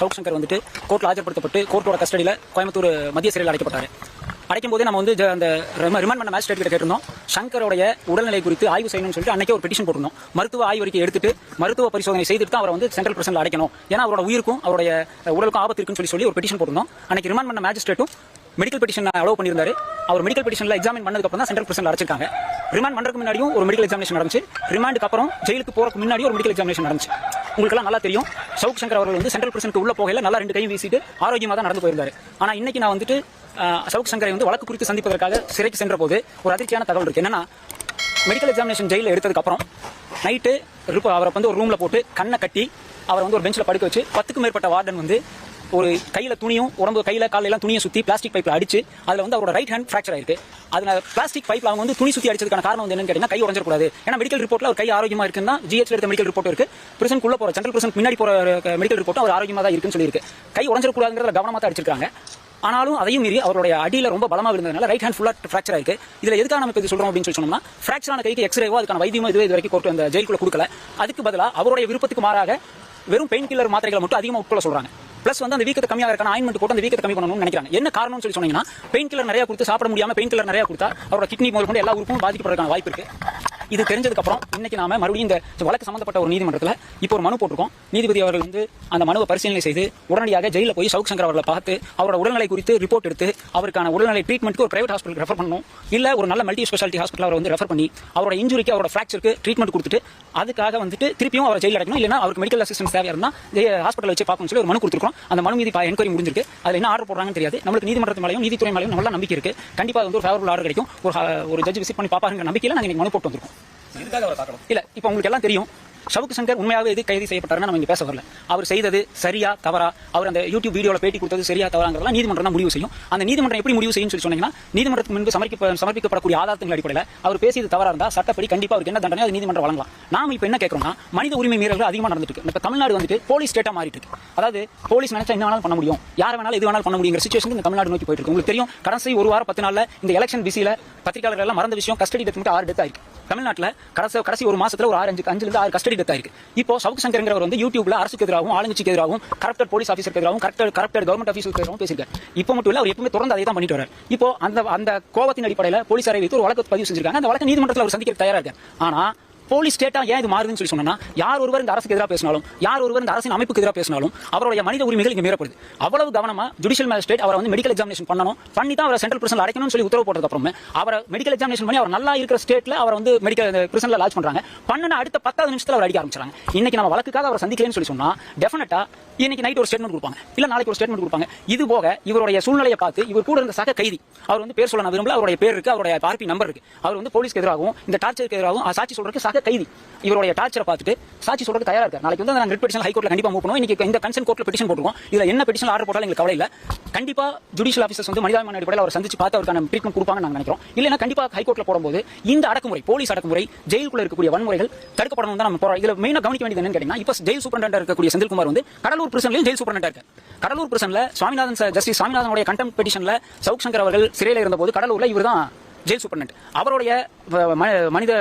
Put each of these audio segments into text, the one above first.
சவுக் சங்கர் வந்துட்டு கோர்ட்டில் ஆஜர்படுத்தப்பட்டு கோர்ட்டோட கஸ்டடியில் கோயம்புத்தூர் மத்திய சிறையில் அடைக்கப்பட்டார். அடைக்கும் போதே நம்ம வந்து அந்த ரிமாண்ட் பண்ண மேஜிஸ்ட்ரேட் கிட்ட கேட்டிருந்தோம். சங்கரோடைய உடல்நிலை குறித்து ஆய்வு செய்யணும்னு சொல்லிட்டு அன்னைக்கே ஒரு பெட்டிஷன் போட்டிருந்தோம். மருத்துவ ஆய்வறிக்கை எடுத்துட்டு மருத்துவ பரிசோதனை செய்துட்டு தான் அவரை வந்து சென்ட்ரல் பிரசன்ல அடைக்கணும். ஏன்னா அவரோட உயிருக்கும் அவருடைய உடலுக்கும் ஆபத்து இருக்குன்னு சொல்லி சொல்லி ஒரு பெட்டிஷன் போட்டிருந்தோம். அன்னைக்கு ரிமாண்ட் பண்ண மேஜிஸ்ட்ரேட்டும் மெடிக்கல் பெட்டிஷன் அலோவ் பண்ணியிருந்தாரு. அவர் மெடிக்கல் பெட்டிஷன்ல எக்ஸாமின் பண்ணதுக்கு அப்புறம் தான் சென்ட்ரல் பிரசன்ல அடைச்சிருக்காங்க. ரிமாண்ட் பண்றதுக்கு முன்னாடியும் ஒரு மெடிக்கல் எக்ஸாமினேஷன் நடந்துச்சு. ரிமாண்டுக்கு அப்புறம் ஜெயிலுக்கு போறதுக்கு முன்னாடி ஒரு மெடிக்கல் எக்ஸாமினேஷன் நடந்துச்சு. உங்களுக்கெல்லாம் நல்லா தெரியும். சவுக் சங்கர் அவர்கள் வந்து சென்ட்ரல் பிரசனுக்கு உள்ள போகையில நல்லா ரெண்டு கையும் வீசிட்டு ஆரோக்கியமாக தான் நடந்து போயிருந்தாரு. ஆனா இன்னைக்கு நான் வந்துட்டு சவுக் சங்கரை வந்து வழக்கு குறித்து சந்திப்பதற்காக சிறைக்கு சென்ற போது ஒரு அதிர்ச்சியான தகவல் இருக்கு. என்னன்னா மெடிக்கல் எக்ஸாமினேஷன் ஜெயிலில் எடுத்ததுக்கு அப்புறம் நைட்டு அவரை வந்து ஒரு ரூம்ல போட்டு கண்ணை கட்டி அவரை வந்து ஒரு பெஞ்சில் படுக்க வச்சு பத்துக்கும் மேற்பட்ட வார்டன் வந்து ஒரு கையில துணியும் உடம்பு கையில காலையில எல்லாம் துணியை சுத்தி பிளாஸ்டிக் பைப்ல அடிச்சு அதுல வந்து அவரோட ரைட் ஹேண்ட் ஃபிராக்சர் ஆயிருக்கு. அதுல பிளாஸ்டிக் பைப்ல அவங்க வந்து துணி சுத்தி அடிச்சதுக்கான காரணம் வந்து என்னன்னு கேட்டீங்கன்னா கை உடஞ்சிடக்கூடாது. ஏன்னா மெடிக்கல் ரிப்போர்ட்ல அவர் கை ஆரோக்கியமா இருக்குன்னா ஜிஹெச் எடுத்த மெடிக்கல் ரிப்போர்ட் இருக்கு. பிரசன்குள்ள போற சென்ட்ரல் பிரசன் முன்னாடி போற மெடிக்கல் ரிப்போர்ட் அவர் ஆரோக்கியமா தான் இருக்குன்னு சொல்லியிருக்கு. கை உடஞ்சிடக்கூடாதுங்கிறத கவனமா தான் அடிச்சிருக்காங்க. ஆனாலும் அதையும் மீறி அவருடைய அடியில் ரொம்ப பலமா விழுந்ததுனால ரைட் ஹேண்ட் ஃபுல்லாக ஃப்ராக்சர் ஆயிருக்கு. இதில் எதுக்காக நம்ம இது சொல்கிறோம் அப்படின்னு சொல்லி சொன்னோம்னா ஃபிராக்சர் கைக்கு எக்ஸ்ரேவோ அதுக்கான வைத்தியமோ இதுவே இது வரைக்கும் கோர்ட்டு அந்த ஜெயிலுக்குள்ள கொடுக்கல. அதுக்கு பதிலாக அவருடைய விருப்பத்துக்கு மாறாக வெறும் பெயின் கில்லர் மாத்திரைகளை மட்டும் அதிகமாக உட்கொள்ள சொல்கிறாங்க பிளஸ் வந்து அந்த வீக்கத்தை கம்மியாக இருக்கான ஆயின்மெண்ட் போட்டு அந்த வீக்கத்தை கம்மி பண்ணணும்னு நினைக்கிறாங்க. என்ன காரணம்னு சொல்லி சொன்னீங்கன்னா பெயின் கில்லர் நிறைய கொடுத்து சாப்பிட முடியாம பெயின் கில்லர் நிறைய கொடுத்தா அவரோட கிட்னி முதல் கொண்டு எல்லா உறுப்பும் பாதிக்கப்படுறதுக்கான வாய்ப்பு இருக்கு. இது தெரிஞ்சதுக்கு அப்புறம் இன்னைக்கு நாம மறுபடியும் இந்த வழக்கு சம்பந்தப்பட்ட ஒரு நீதிமன்றத்தில் இப்போ ஒரு மனு போட்டிருக்கோம். நீதிபதி அவர்கள் வந்து அந்த மனுவை பரிசீலனை செய்து உடனடியாக ஜெயிலில் போய் சவுக் சங்கர் அவர்களை பார்த்து அவரோட உடல்நிலை குறித்து ரிப்போர்ட் எடுத்து அவருக்கான உடல்நிலை ட்ரீட்மெண்ட்க்கு ஒரு பிரைவேட் ஹாஸ்பிட்டல் ரெஃபர் பண்ணணும். இல்ல ஒரு நல்ல மல்டி ஸ்பெஷாலிட்டி ஹாஸ்பிட்டல் அவரை வந்து ரெஃபர் பண்ணி அவரோட இன்ஜுரிக்கு அவரோட ஃபிராக்சருக்கு ட்ரீட்மெண்ட் கொடுத்துட்டு அதுக்காக வந்துட்டு திருப்பியும் அவரை ஜெயிலில் அடைக்கணும். இல்லைன்னா அவருக்கு மெடிக்கல் அசிஸ்டன்ஸ் தேவையா இருந்தா ஹாஸ்பிட்டல் வச்சு பார்க்கணும்னு சொல்லி ஒரு மனு கொடுத்துருக்கோம் அந்த மனு மீது என்கொயரி முடிஞ்சிருக்கு. அதுல என்ன ஆர்டர் போடுறாங்கன்னு தெரியாது. நம்மளுக்கு நீதிமன்றத்து மேலையும் நீதித்துறை மேலையும் நல்ல நம்பிக்கை இருக்கு. கண்டிப்பா அது வந்து ஒரு ஃபேவரபுள் ஆர்டர் கிடைக்கும். ஒரு ஒரு ஜட்ஜ் விசிட் பண்ணி பார்ப்பாருங்கிற நம்பிக்கையில நாங்க இன்னைக்கு மனு போட்டு வந்திருக்கோம். இதுக்காக அவரை பார்க்கணும். இல்ல இப்போ உங்களுக்கு எல்லாம் தெரியும். சவுக்கு சங்கர் உண்மையாகவே எது கைது செய்யப்பட்டாருன்னு நம்ம இங்க பேச வரல. அவர் செய்தது சரியா தவறா? அவர் அந்த யூடியூப் வீடியோல பேட்டி கொடுத்தது சரியா தவறாங்கிறதெல்லாம் நீதிமன்றம் தான் முடிவு செய்யும். அந்த நீதிமன்றம் எப்படி முடிவு செய்யும் சொல்லி சொன்னீங்கன்னா நீதிமன்றத்துக்கு முன்பு சமர்ப்பிக்க சமர்ப்பிக்கப்படக்கூடிய ஆதாரத்தின் அடிப்படையில் அவர் பேசியது தவறா இருந்தா சட்டப்படி கண்டிப்பா அவருக்கு என்ன தண்டனை அது நீதிமன்றம் வழங்கலாம். நாம இப்போ என்ன கேட்கறோம்னா மனித உரிமை மீறல்கள் அதிகமா நடந்துட்டு இப்ப தமிழ்நாடு வந்துட்டு போலீஸ் ஸ்டேட்டா மாறிட்டு இருக்கு. அதாவது போலீஸ் நினைச்சா என்ன வேணாலும் பண்ண முடியும். யார் வேணாலும் எது வேணாலும் பண்ண முடியுங்கிற சுச்சுவேஷன் இந்த தமிழ்நாடு நோக்கி போயிட்டு இருக்கு. உங்களுக்கு தெரியும் கடைசி ஒரு வாரம் பத்து நாள்ல இந்த எலெக்ஷன் பிஸியில பத்திரிகையாளர்கள் எல்லாம் மறந்த விஷயம் கஸ்டடி டெத் மட்டும் ஆறு டெத் ஆயிருக்கு. தமிழ்நாட்டில் கடைசி கடைசி ஒரு மாசத்துல ஒரு ஆறு அஞ்சு அஞ்சுல இருந்து ஆறு கஸ்டடி டெத் ஆயிருக்கு இப்போ சவுக்கு சங்கர்ங்கிறவர் வந்து யூடியூப்ல அரசுக்கு எதிராகவும் ஆளுங்கட்சிக்கு எதிராகவும் கரப்டட் போலீஸ் ஆஃபீஸருக்கு எதிராகவும் கரப்டட் கரப்டட் கவர்மெண்ட் ஆஃபீஸருக்கு எதிராகவும் பேசியிருக்காரு. இப்போ மட்டும் இல்ல அவர் எப்பவுமே தொடர்ந்து அதை தான் பண்ணிட்டு வரார் இப்போ அந்த அந்த கோபத்தின் அடிப்படையில் போலீசாரை வைத்து ஒரு வழக்கு பதிவு செஞ்சிருக்காங்க. அந்த வழக்கு நீதிமன்றத்தில் அவர் சந்திக்க தயாராக இருக்கார். ஆனா போலீஸ் ஸ்டேட்டா ஏன் இது மாறுதுன்னு சொல்லி சொன்னா யார் ஒருவர் இந்த அரசுக்கு எதிராக பேசினாலும் யார் ஒருவர் இந்த அரசின் அமைப்புக்கு எதிராக பேசினாலும் அவருடைய மனித உரிமைகள் இங்க மீறப்படுது. அவ்வளவு கவனமா ஜுடிஷியல் மேஜிஸ்ட்ரேட் அவரை வந்து மெடிக்கல் எக்ஸாமினேஷன் பண்ணணும் பண்ணி தான் அவரை சென்ட்ரல் பிரிசன் அடைக்கணும்னு சொல்லி உத்தரவு போட்டதுக்கு அப்புறமே அவரை மெடிக்கல் எக்ஸாமினேஷன் பண்ணி அவர் நல்லா இருக்கிற ஸ்டேட்ல அவர் வந்து மெடிக்கல் பிரசன்ல லான்ச் பண்றாங்க. பண்ணன அடுத்த பத்தாவது நிமிஷத்துல அவர் அடிக்க ஆரம்பிச்சாங்க இன்னைக்கு நம்ம வழக்குக்காக அவரை சந்திக்கலன்னு சொல்லி சொன்னா டெஃபினட்டா இன்னைக்கு நைட் ஒரு ஸ்டேட்மெண்ட் கொடுப்பாங்க. இல்ல நாளைக்கு ஒரு ஸ்டேட்மெண்ட் கொடுப்பாங்க. இது போக இவருடைய சூழ்நிலையை பார்த்து இவர் கூட இருந்த சக கைதி அவர் வந்து பேர் சொல்ல நான் விரும்பல அவருடைய பேர் இருக்கு அவருடைய ஆர்பி நம்பர் இருக்கு. அவர் வந்து போலீஸ்க்கு எதிராகவும் இந்த டார்ச்சருக்கு எதிராகவும் சாட்சி சொல்றதுக்கு சக கைதி இவருடைய டார்ச்சரை பார்த்துட்டு சாட்சி சொல்றது தயாரா இருக்காரு. நாளைக்கு வந்து நாங்கள் ரிட் பெட்டிஷன் ஹைகோர்ட்ல கண்டிப்பா மூவ் பண்ணுவோம் இன்னைக்கு இந்த கன்சென்ட் கோர்ட்ல பெட்டிஷன் போட்டுருவோம் இதுல என்ன பெட்டிஷன் ஆர்டர் போட்டாலும் எங்களுக்கு கவலை இல்ல. கண்டிப்பா ஜுடிஷியல் ஆஃபீஸர்ஸ் வந்து மனிதாபிமான அடிப்படையில் அவர் சந்திச்சு பார்த்து அவருக்கான ட்ரீட்மெண்ட் கொடுப்பாங்கன்னு நாங்கள் நினைக்கிறோம். இல்லைன்னா கண்டிப்பா ஹைகோர்ட்ல போடும்போது இந்த அடக்குமுறை போலீஸ் அடக்குமுறை ஜெயிலுக்குள்ள இருக்கக்கூடிய வன்முறைகள் தடுக்கப்படணும் தான் நம்ம போறோம். இதுல மெயினா கவனிக்க வேண்டியது என்னன்னு கேட்டீங்கன்னா இப்போ ஜெயில் சூப்பரண்டா இருக்கக்கூடிய செந்தில்குமார் வந்து கடலூர் பிரசன்லையும் ஜெயில் சூப்பரண்டா இருக்காரு. கடலூர் பிரசன்ல சுவாமிநாதன் சார் ஜஸ்டிஸ் சுவாமிநாதனுடைய கண்டெம் பெட்டிஷன்ல சவுக் சங்கர் அவர்கள் சிறையில் இருந்தபோது கடலூர்ல இவர் தான் ஜெயில் சூப்பரண்ட் அவருடைய ம- மனித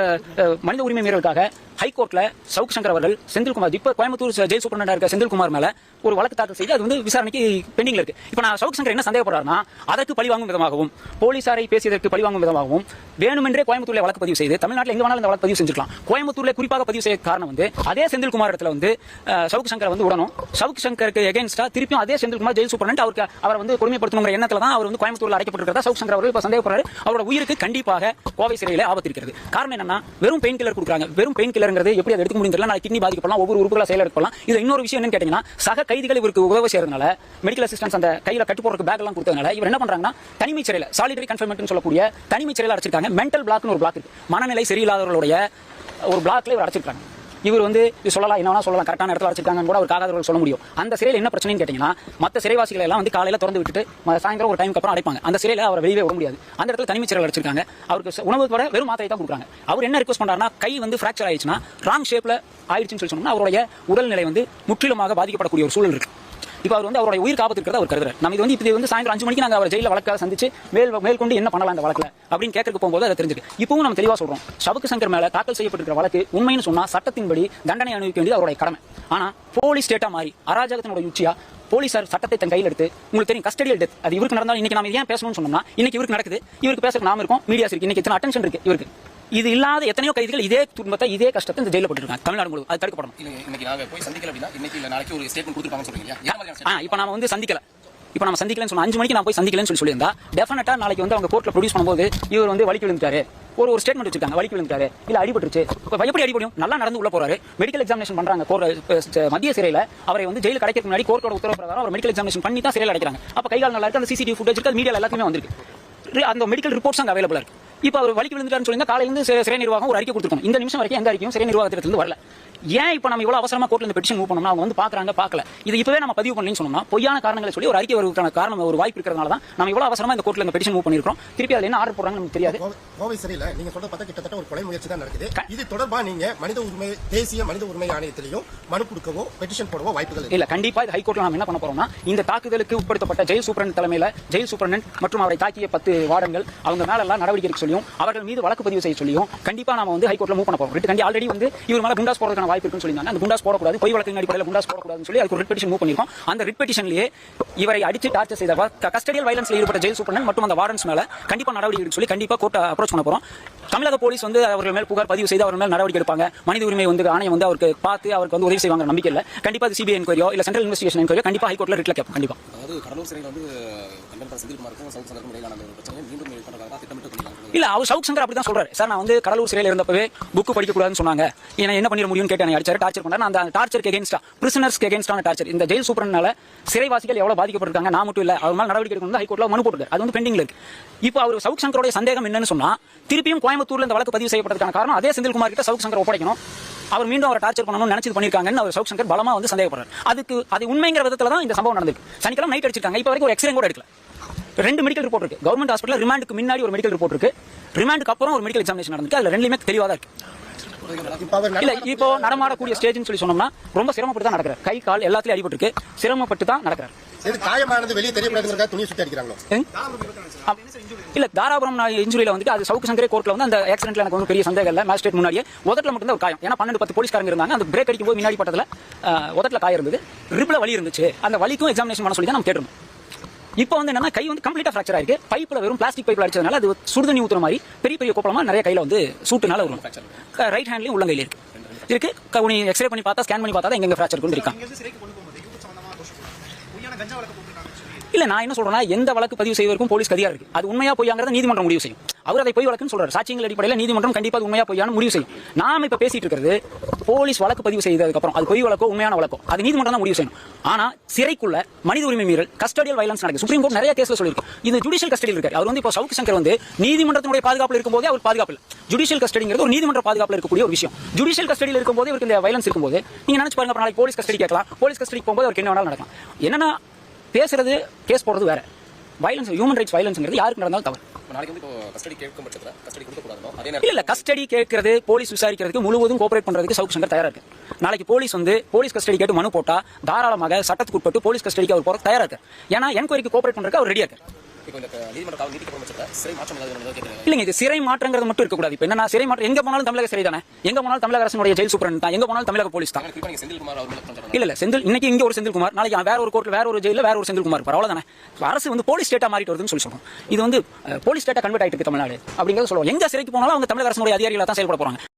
மனித உரிமை மீறலுக்காக ஹைகோர்ட்ல சவுக் சங்கர் அவர்கள் செந்தில்குமார் இப்ப கோயம்புத்தூர் ஜெயில் சூப்பரண்டா இருக்க செந்தில்குமார் மேல ஒரு வழக்கு தாக்கல் செய்து அது வந்து விசாரணைக்கு பெண்டிங்ல இருக்கு. இப்போ நான் சவுக் சங்கர் என்ன சந்தேகப்படுறாருன்னா அதற்கு பழிவாங்கும் விதமாகவும் போலீசாரை பேசியதற்கு பழிவாங்கும் விதமாகவும் வேணுமென்றே கோயம்புத்தூர்ல வழக்கு பதிவு செய்து தமிழ்நாட்டில் எங்க வேணாலும் இந்த வழக்கு பதிவு செஞ்சுக்கலாம். கோயம்புத்தூர்ல குறிப்பாக பதிவு செய்ய காரணம் வந்து அதே செந்தில்குமார் இடத்துல வந்து சவுக் சங்கரை வந்து உடனும். சவுக் சங்கருக்கு எகேன்ஸ்டா திருப்பியும் அதே செந்தில்குமார் ஜெயில் சூப்பரண்ட் அவருக்கு அவரை வந்து கொடுமைப்படுத்தணுங்கிற எண்ணத்துல தான் அவர் வந்து கோயம்புத்தூர்ல அடைக்கப்பட்டிருக்கிறதா சவுக் சங்கர் அவர்கள் இப்ப சந்தேகப்படுறாரு. அவரோட உயிருக்கு கண்டிப்பாக கோவை சிறையில் ஆபத்து இருக்கிறது. காரணம் என்னன்னா வெறும் பெயின் கில்லர் கொடுக்குறாங்க. வெறும் பெயின் கில்லருங்கிறது எப்படி அதை எடுக்க முடியும் தெரியல. நான் கிட்னி பாதிக்கப்படலாம் ஒவ்வொரு உறுப்புகளா செயல் எடுக்கலாம் இது இன்னொரு விஷயம் என்னன்னு கேட்டீங்கன்னா சக கைதிகள் இவருக்கு உதவி செய்யறதுனால மெடிக்கல் அசிஸ்டன்ஸ் அந்த கையில கட்டு போறதுக்கு பேக் எல்லாம் கொடுத்ததுனால இவர் என்ன பண்றாங்கன்னா தனிமை சிறையில் சாலிடரி கன்ஃபர்மெண்ட் சொல்லக்கூடிய தனிமை சிறையில் அடைச்சிருக்காங்க. மென்டல் பிளாக்னு ஒரு பிளாக் மனநிலை சரியில்லாதவர்களுடைய ஒரு பிளாக்ல இவர் அடைச்சிருக்காங்க. இவர் வந்து சொல்லலாம் என்ன வேணா சொல்லலாம் கரெக்டான இடத்துல வச்சிருக்காங்கன்னு கூட அவர் காகாதவர்கள் சொல்ல முடியும். அந்த சிறையில் என்ன பிரச்சனைன்னு கேட்டீங்கன்னா மற்ற சிறைவாசிகளை எல்லாம் வந்து காலையில திறந்து விட்டுட்டு சாயந்தரம் ஒரு டைமுக்கு அப்புறம் அடைப்பாங்க. அந்த சிறையில அவரை வெளியே விட முடியாது. அந்த இடத்துல தனிமை சிறையில் வச்சிருக்காங்க அவருக்கு உணவு கூட வெறும் மாத்திரை தான் கொடுக்குறாங்க. அவர் என்ன ரிக்வஸ்ட் பண்றாருன்னா கை வந்து ஃபிராக்சர் ஆயிடுச்சுன்னா ராங் ஷேப்ல ஆயிடுச்சுன்னு சொல்லி சொன்னோம்னா அவருடைய உடல்நிலை வந்து முற்றிலுமாக பாதிக்கப்படக்கூடிய ஒரு சூழல் இருக்கு. இப்போ அவர் வந்து அவருடைய உயிர் காப்பத்து இருக்கிறத அவர் கருதுறாரு. நம்ம இது வந்து இப்போ வந்து சாயந்தரம் அஞ்சு மணிக்கு நாங்கள் அவர் ஜெயிலில் வழக்காக சந்திச்சு மேல் மேல் கொண்டு என்ன பண்ணலாம் இந்த வழக்கில் அப்படின்னு கேட்கறதுக்கு போகும்போது அதை தெரிஞ்சுக்கு இப்பவும் நம்ம தெளிவாக சொல்றோம். சவுக்கு சங்கர் மேல தாக்கல் செய்யப்பட்டிருக்கிற வழக்கு உண்மைன்னு சொன்னா சட்டத்தின்படி தண்டனை அனுபவிக்க வேண்டியது அவருடைய கடமை. ஆனா போலீஸ் ஸ்டேட்டா மாறி அராஜகத்தினோட உச்சியா போலீசார் சட்டத்தை தன் கையில் எடுத்து உங்களுக்கு தெரியும் கஸ்டடியல் டெத் அது இவருக்கு நடந்தாலும் இன்னைக்கு நாம ஏன் பேசணும்னு சொன்னோம்னா இன்னைக்கு இவருக்கு நடக்குது. இவருக்கு பேச நாம இருக்கும். மீடியாஸ் இருக்கு. இன்னைக்கு இத்தனை அட்டென்ஷன் இருக்கு இவருக்கு. இது இல்லாத எத்தனையோ கைதிகள் இதே துன்பத்தை இதே கஷ்டத்தை இந்த ஜெயில போட்டுருக்காங்க. தமிழ்நாடு முழுவதும். அது தடுக்கப்படணும். இன்னைக்கு நாங்க போய் சந்திக்கல அப்படின்னா இன்னைக்கு இல்ல நாளைக்கு ஒரு ஸ்டேட்மெண்ட் கொடுத்துருப்பாங்கன்னு சொல்றீங்க ஆ இப்போ நாம வந்து சந்திக்கல. இப்போ நம்ம சந்திக்கலன்னு சொன்னா அஞ்சு மணிக்கு நான் போய் சந்திக்கலன்னு சொல்லி சொல்லியிருந்தா டெஃபினட்டா நாளைக்கு வந்து அவங்க கோர்ட்ல ப்ரொடியூஸ் பண்ணும்போது இவர் வந்து வலிக்கு விழுந்துட்டாரு. ஒரு ஒரு ஸ்டேட்மெண்ட் வச்சிருக்காங்க. வலிக்கு விழுந்துட்டாரு. இல்ல அடிபட்டுருச்சு. இப்போ எப்படி அடிபடும்? நல்லா நடந்து உள்ள போறாரு. மெடிக்கல் எக்ஸாமினேஷன் பண்றாங்க. மத்திய சிறையில அவரை வந்து ஜெயில கிடைக்கிறதுக்கு முன்னாடி கோர்ட்டோட உத்தரவு பிரகாரம் அவர் மெடிக்கல் எக்ஸாமினேஷன் பண்ணி தான் சிறையில் அடைக்கிறாங்க. அப்ப கை கால் நல்லா இருக்கு. அந்த சிசிடிவி ஃபுட்டேஜ் இருக்கு அது மீடியால எல்லாத்தையுமே வந்திருக்கு. அந்த மெடிக்கல் ரிப்போர்ட்ஸ் அங்கே அவைலபிளா இருக்கு. இப்போ அவர் வலிக்கு விழுந்துட்டாருன்னு சொல்லி காலையில இருந்து சிறை நிர்வாகம் ஒரு அறிக்கை கொடுத்துருக்கோம் இந்த நிமிஷம் வரைக்கும் எந்த அறிக்கையும் சிறை நிர்வாகத்திலிருந்து வரல. ஏன் இப்போ நம்ம இவ்வளவு அவசரமா கோர்ட்ல இந்த பெட்டிஷன் மூவ் பண்ணோம்னா அவங்க வந்து பாக்குறாங்க பார்க்கல இது இப்பவே நம்ம பதிவு பண்ணலன்னு சொன்னோம்னா பொய்யான காரணங்களை சொல்லி ஒரு அறிக்கை வருவதற்கான காரணம் ஒரு வாய்ப்பு இருக்கிறதுனால தான் நம்ம இவ்வளவு அவசரமா இந்த கோர்ட்ல இந்த பெட்டிஷன் மூவ் பண்ணிருக்கோம் திருப்பி அதுல என்ன ஆர்டர் போடுறாங்கன்னு நமக்கு தெரியாது. கோவை- சிறையில நீங்க சொல்ற பார்த்தா கிட்டத்தட்ட ஒரு கொலை முயற்சி தான் நடக்குது. இது தொடர்பா நீங்க மனித உரிமை தேசிய மனித உரிமை ஆணையத்திலையும் மனு கொடுக்கவோ பெட்டிஷன் போடவோ வாய்ப்புகள் இல்ல கண்டிப்பா இது ஹைகோர்ட்ல நாம என்ன பண்ண போறோம்னா இந்த தாக்குதலுக்கு உட்படுத்தப்பட்ட ஜெயில் சூப்பரண்ட் தலைமையில ஜெயில் சூப்பரண்ட் மற்றும் அவரை தாக்கிய பத்து வார்டன்கள் அவங்க மேல எல்லாம் நடவடிக்கை சொல்லியும் அவர்கள் மீது வழக்கு பதிவு செய்ய சொல்லியும் கண்டிப்பா நாம வந்து ஹைகோர்ட்ல மூவ் பண்ண போறோம். ரிட் கண்டி ஆல்ரெடி வந்து இவர் மேல குண்டாஸ் போறதுக்கான வாய்ப்பு இருக்குன்னு சொல்லியிருந்தாங்க. அந்த குண்டாஸ் போடக்கூடாது பொய் வழக்கு அடிப்படையில் குண்டாஸ் போடக்கூடாதுன்னு சொல்லி அதுக்கு ஒரு ரிட் பெட்டிஷன் மூவ் பண்ணிருக்கோம் அந்த ரிட் பெட்டிஷன்லயே இவரை அடிச்சு டார்ச்சர் செய்த கஸ்டடியல் வயலன்ஸ்ல ஈடுபட்ட ஜெயில் சூப்பரன் மற்றும் அந்த வார்டன்ஸ் மேல கண்டிப்பா நடவடிக்கை எடுக்க சொல்லி கண்டிப்பா கோர்ட் அப்ரோச் பண்ண போறோம். தமிழக போலீஸ் வந்து அவர்கள் மேல் புகார் பதிவு செய்து அவர் மேல் நடவடிக்கை எடுப்பாங்க. மனித உரிமை வந்து ஆணையம் வந்து அவருக்கு பார்த்து அவருக்கு வந்து உதவி செய்வாங்க நம்பிக்கை இல்ல. கண்டிப்பா அது சிபிஐ என்கொயரியோ இல்ல சென்ட்ரல் இன்வெஸ்டிகேஷன் என்கொயரியோ கண்டிப்பா ஹைகோர்ட்ல ரிட்ல கேட்போம். கண்டிப்பா. அதாவது கடலூர் சிறையில் வந்து கண்டன செந்தில்குமாருக்கும் சவுத் சங்கருக்கும் இடையிலான ஒரு பிரச்சனை மீண்டும் திட்டமிட்டு இல்ல அவர் சவுக் சங்கர் அப்படிதான் சொல்றாரு. சார் நான் வந்து கடலூர் சிறையில் இருந்தப்பவே புக் படிக்க கூடாதுன்னு சொன்னாங்க. என்ன என்ன பண்ணிட முடியும்னு கேட்டு அடிச்சாரு டார்ச்சர் பண்ணாரு. நான் அந்த டார்ச்சருக்கு எகேன்ஸ்டா பிரிசனர்ஸ்க்கு எகேன்ஸ்டான டார்ச்சர் இந்த ஜெயில் சூப்பரனால சிறைவாசிகள் எவ்வளவு பாதிக்கப்பட்டிருக்காங்க நான் மட்டும் இல்ல அவர் மேல நடவடிக்கை எடுக்கணும் ஹைகோர்ட்ல மனு போட்டுருக்காரு அது வந்து பெண்டிங்ல இருக்கு. இப்போ அவர் சவுக் சங்கரோட சந்தேகம் என்னன்னு சொன்னா திருப்பியும் கோயம்புத்தூர்ல இந்த வழக்கு பதிவு செய்யப்பட்டதுக்கான காரணம் அதே செந்தில்குமார் கிட்ட சவுக் சங்கர் ஒப்படைக்கணும். அவர் மீண்டும் அவரை டார்ச்சர் பண்ணணும்னு நினைச்சு பண்ணிருக்காங்கன்னு அவர் சவுக் சங்கர் பலமா வந்து சந்தேகப்படுறாரு. அதுக்கு அது உண்மைங்கிற விதத்துல தான் இந்த சம்பவம் நடந்திருக்கு. சனிக்கிழமை நைட் அடிச்சிருக்காங்க. இப்போ வரைக்கும் ஒரு எக்ஸ்ரே கூட எடுக்கல. ரெண்டு மெடிக்கல் ரிப்போர்ட் இருக்கு. கவர்மெண்ட் ஹாஸ்பிட்டல் ரிமாண்டுக்கு முன்னாடி ஒரு மெடிக்கல் ரிப்போர்ட் இருக்கு. ரிமாண்டுக்கு அப்புறம் ஒரு மெடிக்கல் எக்ஸாமினேஷன் நடந்துருக்கு. அதுல ரெண்டுமே தெளிவா தான் இருக்கு. இல்ல இப்போ நடமாடக்கூடிய ஸ்டேஜ்னு சொல்லி சொன்னோம்னா ரொம்ப சிரமப்பட்டு தான் நடக்கிறார். கை கால் எல்லாத்துலயும் அடிபட்டு இருக்கு சிரமப்பட்டு தான் நடக்கிறார் இது காயமானது வெளியே தெரியக்கூடாதுங்கிறதா துணி சுத்தி அடிக்கிறாங்களோ? ஏங்க? அப்- இல்ல தாராபுரம் இன்ஜுரியில வந்துட்டு அது சவுக்கு சங்கரே கோர்ட்ல வந்து அந்த ஆக்சிடென்ட்ல எனக்கு வந்து பெரிய சந்தேகம் இல்ல. மேஜிஸ்ட்ரேட் முன்னாடியே உதட்டுல மட்டும் தான் காயம். ஏன்னா பன்னெண்டு பத்து போலீஸ்காரங்க இருந்தாங்க. அந்த பிரேக் அடிக்கும் போது முன்னாடி பட்டதுல அஹ், உதட்டுல காயம் இருந்தது. ரிப்ல வலி இருந்துச்சு. அந்த வலிக்கும் எக்ஸாமினேஷன் பண்ண சொல்லி தான் நம்ம கேட்டிருந்தோம் இப்போ வந்து என்னன்னா கை வந்து கம்ப்ளீட்டா ஃபிராக்சர் ஆயிருக்கு. பைப்ல வெறும் பிளாஸ்டிக் பைப்ல அடிச்சதுனால அது சுடுதண்ணி ஊத்துற மாதிரி பெரிய பெரிய கோப்பலமா நிறைய கையில வந்து சூட்டுனால வரும் ரைட் ஹேண்ட்லயும் உள்ளங்கையில இருக்கு. இருக்கு. க- நீ எக்ஸ்ரே பண்ணி பார்த்தா ஸ்கேன் பண்ணி பார்த்தா தான் எங்க ஃபிராக்சர் கொண்டு இருக்கான் இல்ல நான் என்ன சொல்றேன்னா எந்த வழக்கு பதிவு செய்வதற்கும் போலீஸ் அதிகாரம் இருக்கு. அது உண்மையா பொய்யாங்கிறத நீதிமன்றம் முடிவு செய்யும். அவர் அதை பொய் வழக்குன்னு சொல்றாரு. சாட்சியங்கள் அடிப்படையில் நீதிமன்றம் கண்டிப்பா உண்மையா பொய்யான்னு முடிவு செய்யும். நாம இப்ப பேசிட்டு இருக்கிறது போலீஸ் வழக்கு பதிவு செய்ததுக்கு அப்புறம் அது பொய் வழக்கோ உண்மையான வழக்கோ அது நீதிமன்றம் தான் முடிவு செய்யணும். ஆனா சிறைக்குள்ள மனித உரிமை மீறல் கஸ்டடியல் வயலன்ஸ் நடக்குது. சுப்ரீம் கோர்ட் நிறைய கேஸ்ல சொல்லிருக்கு இது ஜுடிஷியல் கஸ்டடியில் இருக்காரு. அவர் வந்து இப்போ சவுக்கு சங்கர் வந்து நீதிமன்றத்தினுடைய பாதுகாப்பில் இருக்கும்போது அவர் பாதுகாப்பு இல்லை. ஜுடிஷியல் கஸ்டடிங்கிறது ஒரு நீதிமன்ற பாதுகாப்பில் இருக்கக்கூடிய ஒரு விஷயம். ஜுடிஷியல் கஸ்டடியில் இருக்கும்போது இவருக்கு இந்த வயலன்ஸ் இருக்கும்போது நீங்க நினைச்சு பாருங்க நாளைக்கு போலீஸ் கஸ்டடி கேட்கலாம். போலீஸ் கஸ்டடிக்கு போகும்போது அவருக்கு என்ன வேணாலும் நடக்கலாம். என்னன்னா பேசுறது கேஸ் போடுறது வேற. வயலன்ஸ் ஹியூமன் ரைட்ஸ் வயலன்ஸ்ங்கிறது யாருக்கு நடந்தாலும் தவறு. இல்ல கஸ்டடி கேட்கறது போலீஸ் விசாரிக்கிறதுக்கு முழுவதும் கோஆபரேட் பண்றதுக்கு சவுக் சங்கர் தயாரா இருக்கு. நாளைக்கு போலீஸ் வந்து போலீஸ் கஸ்டடி கேட்டு மனு போட்டா தாராளமாக சட்டத்துக்கு உட்பட்டு போலீஸ் கஸ்டடிக்கு அவர் போற தயாரா இருக்கு. ஏன்னா என்கொயரிக்கு கோஆபரேட் பண்றதுக்கு அவர் ரெடியா இருக்கு சிறை இல்லைங்க இது சிறை மாற்றங்கிறது மட்டும் இருக்கக்கூடாது. இப்போ என்ன சிறை மாற்றம் எங்க போனாலும் தமிழக சிறை தானே? எங்க போனாலும் தமிழக அரசுடைய ஜெயில் சூப்பரன் தான். எங்க போனாலும் தமிழக போலீஸ் தான். இல்ல இல்ல செந்தில் இன்னைக்கு இங்க ஒரு செந்தில்குமார் நாளைக்கு வேற ஒரு கோர்ட்ல வேற ஒரு ஜெயில வேற ஒரு செந்தில்குமார் இருப்பார். அவ்வளவுதானே? அரசு வந்து போலீஸ் ஸ்டேட்டா மாறிட்டு வருதுன்னு சொல்லி சொல்றோம். இது வந்து போலீஸ் ஸ்டேட்டா கன்வெர்ட் ஆயிட்டு இருக்கு தமிழ்நாடு. அப்படிங்கிறத சொல்லுவோம். எங்க சிறைக்கு போனாலும் அவங்க தமிழக அரசுடைய அதிகாரிகளா தான் செயல்பட போறாங்க.